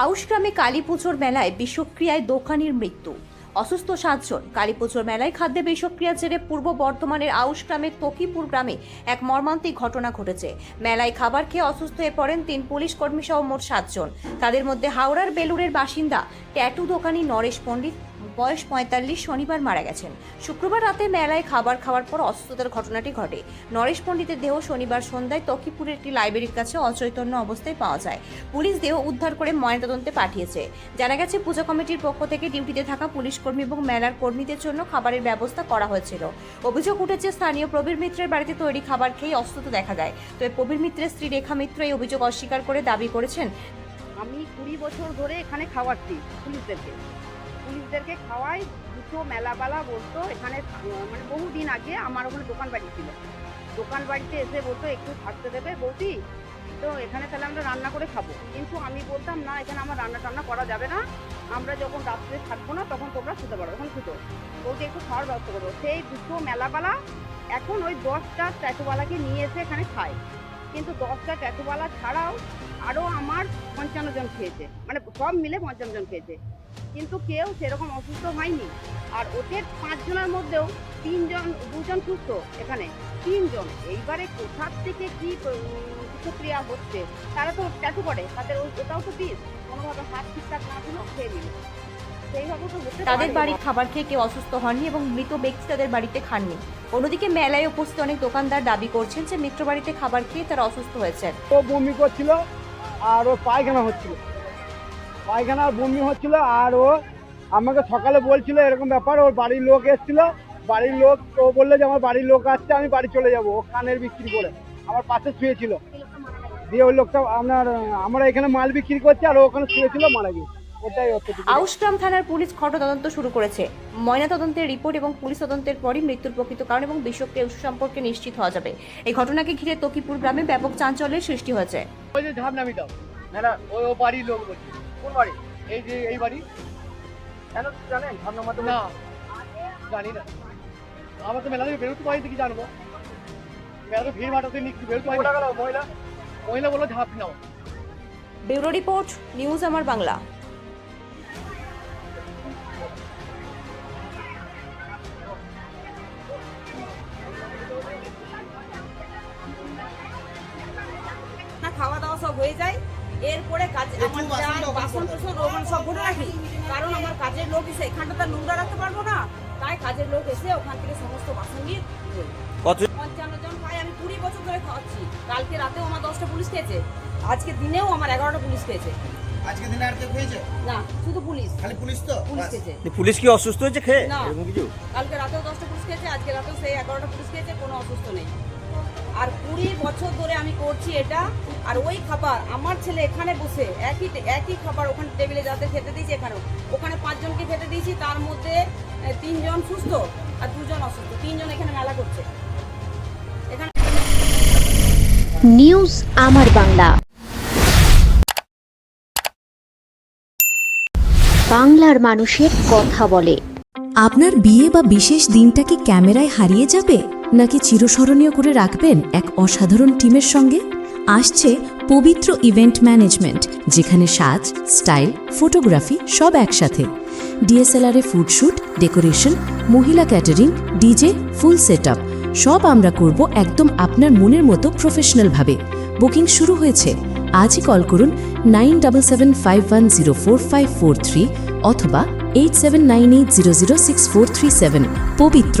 আউশগ্রামে কালী পুজোর মেলায় বিষক্রিয়ায় দোকানির মৃত্যু। অসুস্থ সাতজন। কালী পুজোর মেলায় খাদ্যে বিষক্রিয়া জেরে পূর্ব বর্ধমানের আউশগ্রামের তকিপুর গ্রামে এক মর্মান্তিক ঘটনা ঘটেছে। মেলায় খাবার খেয়ে অসুস্থ হয়ে পড়েন তিন পুলিশ কর্মী সহ মোট সাতজন। তাদের মধ্যে হাওড়ার বেলুরের বাসিন্দা ট্যাটু দোকানি নরেশ পণ্ডিত বয়স পঁয়তাল্লিশ, শনিবার মারা গেছেন। শুক্রবার রাতে মেলায় খাবার খাওয়ার পর অসুস্থতার ঘটনাটি ঘটে। নরেশ পণ্ডিতের দেহ শনিবার সন্ধ্যায় তকিপুরের একটি লাইব্রেরির কাছে অচৈতন্য অবস্থায় পাওয়া যায়। পুলিশ দেহ উদ্ধার করে ময়নাতদন্তে পাঠিয়েছে। জানা গেছে, পূজা কমিটির পক্ষ থেকে ডিউটিতে থাকা পুলিশ কর্মী এবং মেলার কর্মীদের জন্য খাবারের ব্যবস্থা করা হয়েছিল। অভিযোগ উঠেছে, স্থানীয় প্রবীর মিত্রের বাড়িতে তৈরি খাবার খেয়ে অসুস্থতা দেখা দেয়। তবে প্রবীর মিত্রের স্ত্রী রেখা মিত্র এই অভিযোগ অস্বীকার করে দাবি করেছেন। আমি কুড়ি বছর ধরে এখানে খাওয়াচ্ছি পুলিশদেরকে। পুলিশদেরকে খাওয়াই, দুটো মেলাবেলা বলতো, এখানে মানে বহুদিন আগে আমার ওখানে দোকান বাড়ি ছিল। দোকান বাড়িতে এসে বলতো, একটু থাকতে দেবে বৌদি, তো এখানে তাহলে আমরা রান্না করে খাব। কিন্তু আমি বলতাম, না, এখানে আমার রান্না টান্না করা যাবে না। আমরা যখন রাত্রে থাকব না, তখন তোমরা শুতে পারো তখন শুতো বলতে একটু খাওয়ার ব্যবস্থা করব সেই দুটো মেলাবেলা এখন ওই দশটা ট্যাটুওয়ালাকে নিয়ে এসে এখানে খায়। কিন্তু দশটা ট্যাটুওয়ালা ছাড়াও আরও আমার পঞ্চান্ন জন খেয়েছে। মানে সব মিলে পঞ্চান্ন জন খেয়েছে। কিন্তু কেউ সেরকম অসুস্থ হয়নি। আর ওদের পাঁচজনের মধ্যেও তিনজন দুজন সুস্থ এখানে। তিনজন। এইবারে কোথার থেকে কি বিষক্রিয়া হচ্ছে তারা তো ট্যাটু করে তাদের ওই- ওটাও তো পিস কোনোভাবে হাত ঠিকঠাক না ছিল খেয়ে নিল সেইভাবে তাদের বাড়ির খাবার খেয়ে কেউ অসুস্থ হননি এবং মৃত ব্যক্তি তাদের বাড়িতে খাননি। অন্যদিকে মেলায় উপস্থিত অনেক দোকানদার দাবি করছেন যে মিত্র বাড়িতে খাবার খেয়ে তারা অসুস্থ হয়েছেন। ও বমি করছিল আর ও পায়খানা হচ্ছিল। পায়খানা বমি হচ্ছিল আর ও আমাকে সকালে বলছিল এরকম ব্যাপার ওর বাড়ির লোক এসেছিল। বাড়ির লোক ও বলল যে আমার বাড়ির লোক আসছে আমি বাড়ি চলে যাব। ও কানের বিক্রি করে আমার পাশে শুয়েছিল। দিয়ে ওই লোকটা আপনার আমরা এখানে মাল বিক্রি করছি আর ওখানে শুয়েছিল মারা হচ্ছে আউশগ্রাম থানার পুলিশ ঘটনা তদন্ত শুরু করেছে। ময়না তদন্তের রিপোর্ট এবং পুলিশ তদন্তের পরই মৃত্যুর প্রকৃত কারণ এবং বিষক্রিয়া উৎস সম্পর্কে নিশ্চিত হওয়া যাবে। এই ঘটনাকে ঘিরে তকিপুর গ্রামে ব্যাপক চাঞ্চল্যের সৃষ্টি হয়েছে। না না ওই ও বাড়ির লোক বলছি। কোন বাড়ি? এই যে এই বাড়ি? কেন জানেন ঝান্না মাথা না। জানি না। আমার তো মেলা থেকে বেরোতে পারি কি জানব? মেলা তো ভিড় ভাটাতে নিচ্ছি বেরোতে পারি মহিলা? মহিলা বলল ঝাঁপ নাও। ব্যুরো রিপোর্ট নিউজ আমার বাংলা। না খাওয়া দাওয়া সব হয়ে যায়। এরপরে কাজ আমার বাসন টাসন ওখানে সব ভরে রাখি। কারণ আমার কাজের লোক এসে এখানটা তো নোংরা রাখতে পারব না। তাই কাজের লোক এসে ওখান থেকে সমস্ত বাসন নিয়ে পঞ্চান্ন জন ভাই আমি কুড়ি বছর ধরে খাওয়াচ্ছি। কালকে রাতেও আমার দশটা পুলিশ খেয়েছে। আজকে দিনেও আমার এগারোটা পুলিশ খেয়েছে। আজকে দিনে আর কেউ হয়েছে না শুধু পুলিশ। খালি পুলিশ তো? পুলিশ খেয়েছে। পুলিশ কি অসুস্থ হয়েছে খেয়ে? না। কালকে রাতেও দশটা পুলিশ খেয়েছে আজকে রাতেও সেই এগারোটা পুলিশ খেয়েছে কোনো অসুস্থ নেই। আর কুড়ি বছর ধরে আমি করছি এটা। আর ওই খাবার আমার ছেলে এখানে বসে একই একই খাবার ওখানে টেবিলে যাতে খেতে দিয়েছি এখানেও। ওখানে পাঁচজনকে খেতে দিয়েছি তার মধ্যে তিনজন সুস্থ আর দুজন অসুস্থ। তিনজন এখানে মেলা করছে। এখানে নিউজ আমার বাংলা। বাংলার মানুষের কথা বলে। আপনার বিয়ে বা বিশেষ দিনটা কি ক্যামেরায় হারিয়ে যাবে? নাকি চিরস্মরণীয় করে রাখবেন এক অসাধারণ টিমের সঙ্গে? আসছে পবিত্র ইভেন্ট ম্যানেজমেন্ট, যেখানে সাজ, স্টাইল, ফটোগ্রাফি সব একসাথে। ডিএসএলআরে ফুডশ্যুট ডেকোরেশন, মহিলা ক্যাটারিং, ডিজে, ফুল সেট সব আমরা করব একদম আপনার মনের মতো প্রফেশনালভাবে বুকিং শুরু হয়েছে। আজই কল করুন nine double seven five one zero four five four three অথবা eight seven nine eight zero zero six four three seven. পবিত্র।